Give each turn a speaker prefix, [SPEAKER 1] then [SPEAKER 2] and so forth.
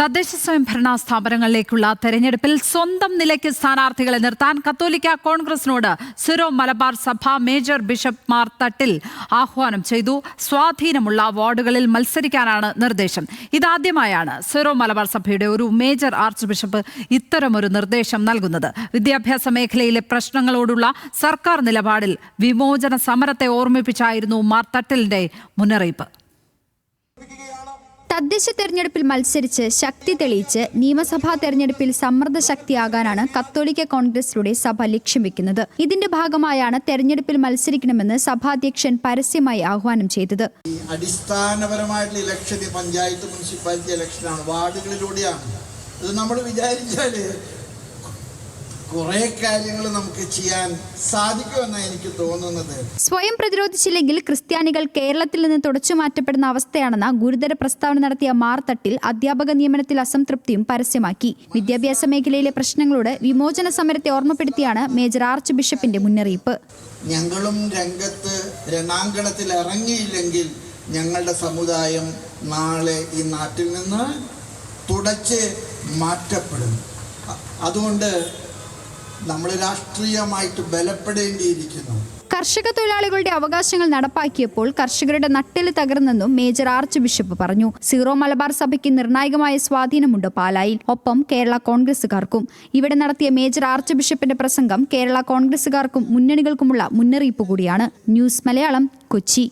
[SPEAKER 1] തദ്ദേശ സ്വയംഭരണ സ്ഥാപനങ്ങളിലേക്കുള്ള തെരഞ്ഞെടുപ്പിൽ സ്വന്തം നിലയ്ക്ക് സ്ഥാനാർത്ഥികളെ നിർത്താൻ കത്തോലിക്ക കോൺഗ്രസിനോട് സിറോ മലബാർ സഭ മേജർ ബിഷപ്പ് മാർ തട്ടിൽ ആഹ്വാനം ചെയ്തു സ്വാധീനമുള്ള വാർഡുകളിൽ മത്സരിക്കാനാണ് നിർദ്ദേശം ഇതാദ്യമായാണ് സിറോ മലബാർ സഭയുടെ ഒരു മേജർ ആർച്ച് ബിഷപ്പ് ഇത്തരമൊരു നിർദ്ദേശം നൽകുന്നത് വിദ്യാഭ്യാസ മേഖലയിലെ പ്രശ്നങ്ങളോടുള്ള സർക്കാർ നിലപാടിൽ വിമോചന സമരത്തെ ഓർമ്മിപ്പിച്ചായിരുന്നു മാർ തട്ടിലിന്റെ മുന്നറിയിപ്പ്
[SPEAKER 2] തദ്ദേശ തെരഞ്ഞെടുപ്പിൽ മത്സരിച്ച് ശക്തി തെളിയിച്ച് നിയമസഭാ തെരഞ്ഞെടുപ്പിൽ സമ്മർദ്ദ ശക്തിയാകാനാണ് കത്തോലിക്ക കോൺഗ്രസിലൂടെ സഭ ലക്ഷ്യം വെക്കുന്നത് ഇതിന്റെ ഭാഗമായാണ് തെരഞ്ഞെടുപ്പിൽ മത്സരിക്കണമെന്ന് സഭാധ്യക്ഷൻ പരസ്യമായി ആഹ്വാനം ചെയ്തത്
[SPEAKER 3] അടിസ്ഥാനപരമായിട്ടുള്ള ഇലക്ഷൻ പഞ്ചായത്ത് മുനിസിപ്പാലിറ്റി ഇലക്ഷനാണ് വാർഡുകളിലൂടെയാണ് ഇത് നമ്മൾ വിചാരിച്ചാൽ കുറേ കാര്യങ്ങൾ നമുക്ക് ചെയ്യാൻ സാധിക്കുമെന്നാണ് എനിക്ക് തോന്നുന്നത്
[SPEAKER 2] സ്വയം പ്രതിരോധിച്ചില്ലെങ്കിൽ ക്രിസ്ത്യാനികൾ കേരളത്തിൽ നിന്ന് തുടച്ചു മാറ്റപ്പെടുന്ന അവസ്ഥയാണെന്ന ഗുരുതര പ്രസ്താവന നടത്തിയ മാർത്തട്ടിൽ അധ്യാപക നിയമനത്തിൽ അസംതൃപ്തിയും പരസ്യമാക്കി വിദ്യാഭ്യാസ മേഖലയിലെ പ്രശ്നങ്ങളോട് വിമോചന സമരത്തെ ഓർമ്മപ്പെടുത്തിയാണ് മേജർ ആർച്ച് ബിഷപ്പിന്റെ മുന്നറിയിപ്പ്
[SPEAKER 3] ഞങ്ങളും രംഗത്ത് രണാങ്കണത്തിൽ ഇറങ്ങിയില്ലെങ്കിൽ ഞങ്ങളുടെ സമുദായം നാളെ ഈ നാട്ടിൽ നിന്ന് തുടച്ച് മാറ്റപ്പെടും അതുകൊണ്ട് നമ്മൾ രാഷ്ട്രീയമായിട്ട് ബലപ്പെടേണ്ടിയിരിക്കുന്നു
[SPEAKER 2] കർഷക തൊഴിലാളികളുടെ അവകാശങ്ങൾ നടപ്പാക്കിയപ്പോൾ കർഷകരുടെ നട്ടില് തകർന്നെന്നും മേജർ ആർച്ച് ബിഷപ്പ് പറഞ്ഞു സീറോ മലബാർ സഭയ്ക്ക് നിർണായകമായ സ്വാധീനമുണ്ട് പാലായിൽ ഒപ്പം കേരള കോൺഗ്രസുകാർക്കും ഇവിടെ നടത്തിയ മേജർ ആർച്ച് ബിഷപ്പിന്റെ പ്രസംഗം കേരള കോൺഗ്രസുകാർക്കും മുന്നണികൾക്കുമുള്ള മുന്നറിയിപ്പ് കൂടിയാണ് ന്യൂസ് മലയാളം കൊച്ചി